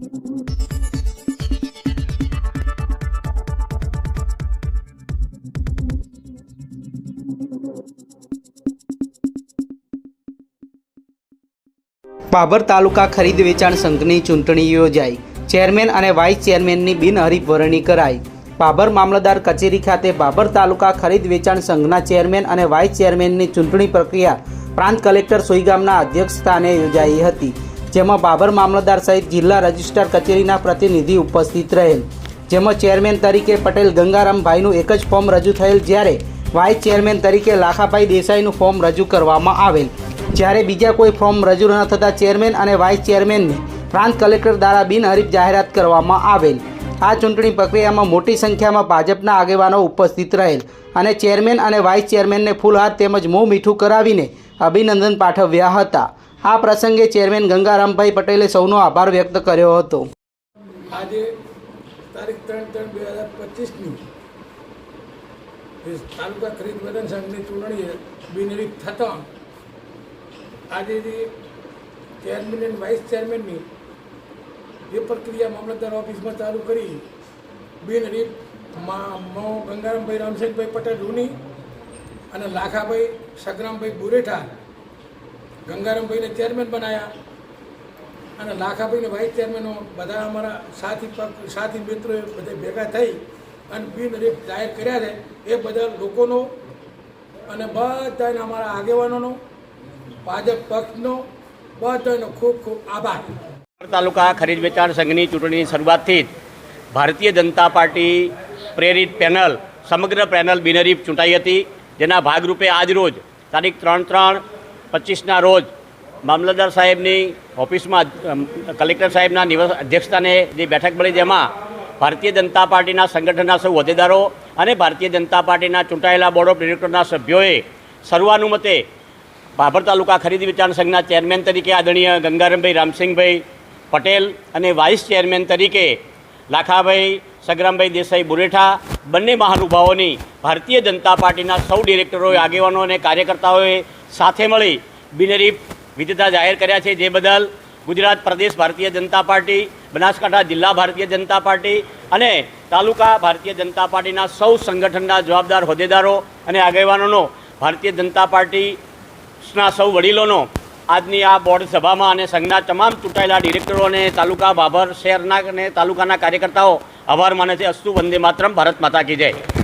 બાબર તાલુકા ખરીદ વેચાણ સંઘની ચૂંટણી યોજાઈ. ચેરમેન અને વાઇસ ચેરમેનની બિનહરીફ વરણી કરાઈ. બાબર મામલતદાર કચેરી ખાતે બાબર તાલુકા ખરીદ વેચાણ સંઘના ચેરમેન અને વાઇસ ચેરમેનની ચૂંટણી પ્રક્રિયા પ્રાંત કલેક્ટર સોઈગામના અધ્યક્ષસ્થાને યોજાઈ હતી. જેમાં બાબર મામલતદાર સહિત જિલ્લા રજિસ્ટ્રાર કચેરીના પ્રતિનિધિ ઉપસ્થિત રહેલ. જેમાં ચેરમેન તરીકે પટેલ ગંગારામભાઈનું એક જ ફોર્મ રજૂ થયેલ, જ્યારે વાઇસ ચેરમેન તરીકે લાખાભાઈ દેસાઈનું ફોર્મ રજૂ કરવામાં આવેલ. જ્યારે બીજા કોઈ ફોર્મ રજૂ ન થતાં ચેરમેન અને વાઇસ ચેરમેનને પ્રાંત કલેક્ટર દ્વારા બિનહરીફ જાહેરાત કરવામાં આવેલ. આ ચૂંટણી પ્રક્રિયામાં મોટી સંખ્યામાં ભાજપના આગેવાનો ઉપસ્થિત રહેલ અને ચેરમેન અને વાઇસ ચેરમેનને ફૂલહાર તેમજ મોં મીઠું કરાવીને અભિનંદન પાઠવ્યા હતા. આ પ્રસંગે ચેરમેન ગંગારામભાઈ પટેલે સૌનો આભાર વ્યક્ત કર્યો હતો. આજે તારીખ ત્રણ ત્રણ બે હજાર પચીસની તાલુકા ખરીદ વેતન સંઘની ચૂંટણી બિનરીત થતાં આજે જે ચેરમેન અને વાઇસ ચેરમેનની જે પ્રક્રિયા મામલતદાર ઓફિસમાં ચાલુ કરી બિનરીત મો ગંગારામભાઈ રામસિંહભાઈ પટેલ, રૂની અને લાખાભાઈ, સગરામભાઈ બુરેઠા ગંગારામભાઈને ચેરમેન બનાવ્યા અને લાખાભાઈને વાઇસ ચેરમેનો બધા અમારા સાથી સાથી મિત્રોએ બધા ભેગા થઈ અને બિનહરીફ જાહેર કર્યા છે. એ બધા લોકોનો અને બધાને અમારા આગેવાનોનો, ભાજપ પક્ષનો બધાનો ખૂબ ખૂબ આભાર. તાલુકા ખરીદ વેચાણ સંઘની ચૂંટણીની શરૂઆતથી જ ભારતીય જનતા પાર્ટી પ્રેરિત પેનલ, સમગ્ર પેનલ બિનરીફ ચૂંટાઈ હતી. જેના ભાગરૂપે આજ રોજ તારીખ ત્રણ ત્રણ પચીસના રોજ મામલતદાર સાહેબની ઓફિસમાં કલેક્ટર સાહેબના નિવાસ અધ્યક્ષતાને જે બેઠક મળી જેમાં ભારતીય જનતા પાર્ટીના સંગઠનના સૌ હોદ્દેદારો અને ભારતીય જનતા પાર્ટીના ચૂંટાયેલા બોર્ડ ઓફ ડિરેક્ટરના સભ્યોએ સર્વાનુમતે ભાભર તાલુકા ખરીદ વિચાર સંઘના ચેરમેન તરીકે આદરણીય ગંગારામભાઈ રામસિંહભાઈ પટેલ અને વાઇસ ચેરમેન તરીકે લાખાભાઈ સગરામભાઈ દેસાઈ બુરેઠા બંને મહાનુભાવોની ભારતીય જનતા પાર્ટીના સૌ ડિરેક્ટરોએ આગેવાનો અને કાર્યકર્તાઓએ સાથે મળી બિનહરીફ વિજેતા જાહેર કર્યા છે જે બદલ ગુજરાત પ્રદેશ ભારતીય જનતા પાર્ટી, બનાસકાંઠા જિલ્લા ભારતીય જનતા પાર્ટી અને તાલુકા ભારતીય જનતા પાર્ટીના સૌ સંગઠનના જવાબદાર હોદ્દેદારો અને આગેવાનોનો, ભારતીય જનતા પાર્ટીના સૌ વડીલોનો, આજની આ બોર્ડ સભામાં અને સંઘના તમામ ચૂંટાયેલા ડિરેક્ટરો અને તાલુકા ભાભર શહેરના અને તાલુકાના કાર્યકર્તાઓ આભાર માને છે. અસ્તુ વંદે માતરમ. ભારત માતા કી જય.